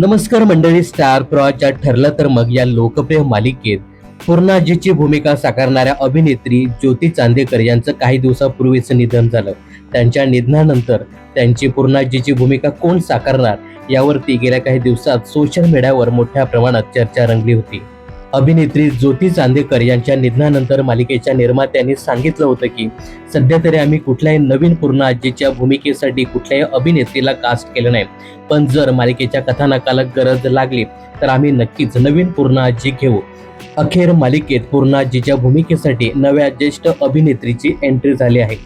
नमस्कार मंडळी स्टार प्रवाच्या ठरलं तर मग या लोकप्रिय मालिकेत पूर्णाजीची भूमिका साकारणाऱ्या अभिनेत्री ज्योती चांदेकर यांचं काही दिवसापूर्वीच निधन झालं. त्यांच्या निधनानंतर त्यांची पूर्णाजीची भूमिका कोण साकारणार यावरती गेल्या काही दिवसात सोशल मीडियावर मोठ्या प्रमाणात चर्चा रंगली होती. अभिनेत्री ज्योती चांदेकर यांच्या निधनानंतर मालिकेच्या निर्मात्यांनी सांगितलं होतं की सध्या तरी आम्ही कुठल्याही नवीन पूर्णाजीच्या भूमिकेसाठी कुठल्याही अभिनेत्रीला कास्ट केलं नाही. पण जर मालिकेच्या कथानकाला गरज लागली तर आम्ही नक्कीच नवीन पूर्ण आजी घेऊ. अखेर मालिकेत पूर्णाजीच्या भूमिकेसाठी नव्या ज्येष्ठ अभिनेत्रीची एंट्री झाली आहे.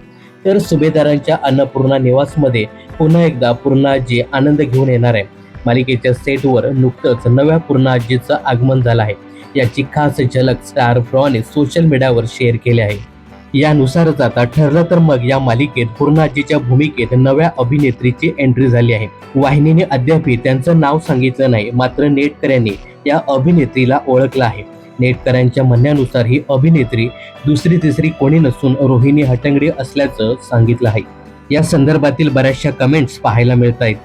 तर सुभेदारांच्या अन्नपूर्णा निवासमध्ये पुन्हा एकदा पूर्णाजी आनंद घेऊन येणार आहे. मालिकेच्या सेटवर नुकतंच नव्या पूर्णाजीचं आगमन झालं आहे. याची खास झलक स्टार प्रॉने सोशल मीडियावर शेअर केली आहे. यानुसारच आता ठरलं तर मग या मालिकेत पूर्णाजीच्या भूमिकेत नव्या अभिनेत्रीची एंट्री झाली आहे. वाहिनीने अद्याप त्यांचं नाव सांगितलं नाही मात्र नेटकऱ्यांनी या अभिनेत्रीला ओळखलं आहे. नेटकऱ्यांच्या म्हणण्यानुसार ही अभिनेत्री दुसरी तिसरी कोणी नसून रोहिणी हटंगडी असल्याचं सांगितलं आहे. या संदर्भातील बऱ्याचशा कमेंट्स पाहायला मिळत आहेत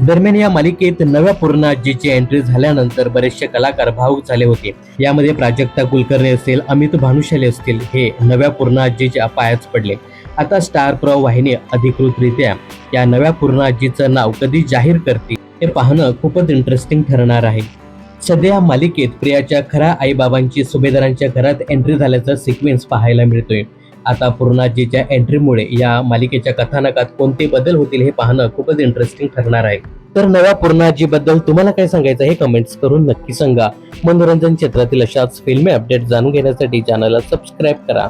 दरम्यान या मालिकेत नव्या पूर्णाजीची एंट्री झाल्यानंतर बरेचसे कलाकार भावुक झाले होते. यामध्ये प्राजक्ता कुलकर्णी असेल अमित भानुशाली असतील हे नव्या पूर्णाजीच्या पायाच पडले. आता स्टार प्र वाहिनी अधिकृतरित्या या नव्या पूर्णाजीचं नाव कधी जाहीर करते हे पाहणं खूपच इंटरेस्टिंग ठरणार आहे. सध्या या मालिकेत प्रियाच्या खऱ्या आईबाबांची सुभेदारांच्या घरात एंट्री झाल्याचा सिक्वेन्स पाहायला मिळतोय. आता पूर्णाजीच्या एंट्रीमुळे या मालिकेच्या कथानकात कोणते बदल होतील हे पाहणं खूपच इंटरेस्टिंग ठरणार आहे. तर नव्या पूर्णाजी बद्दल तुम्हाला काय सांगायचं हे कमेंट्स करून नक्की सांगा. मनोरंजन क्षेत्रातील अशाच फिल्मी अपडेट जाणून घेण्यासाठी चॅनलला सबस्क्राईब करा.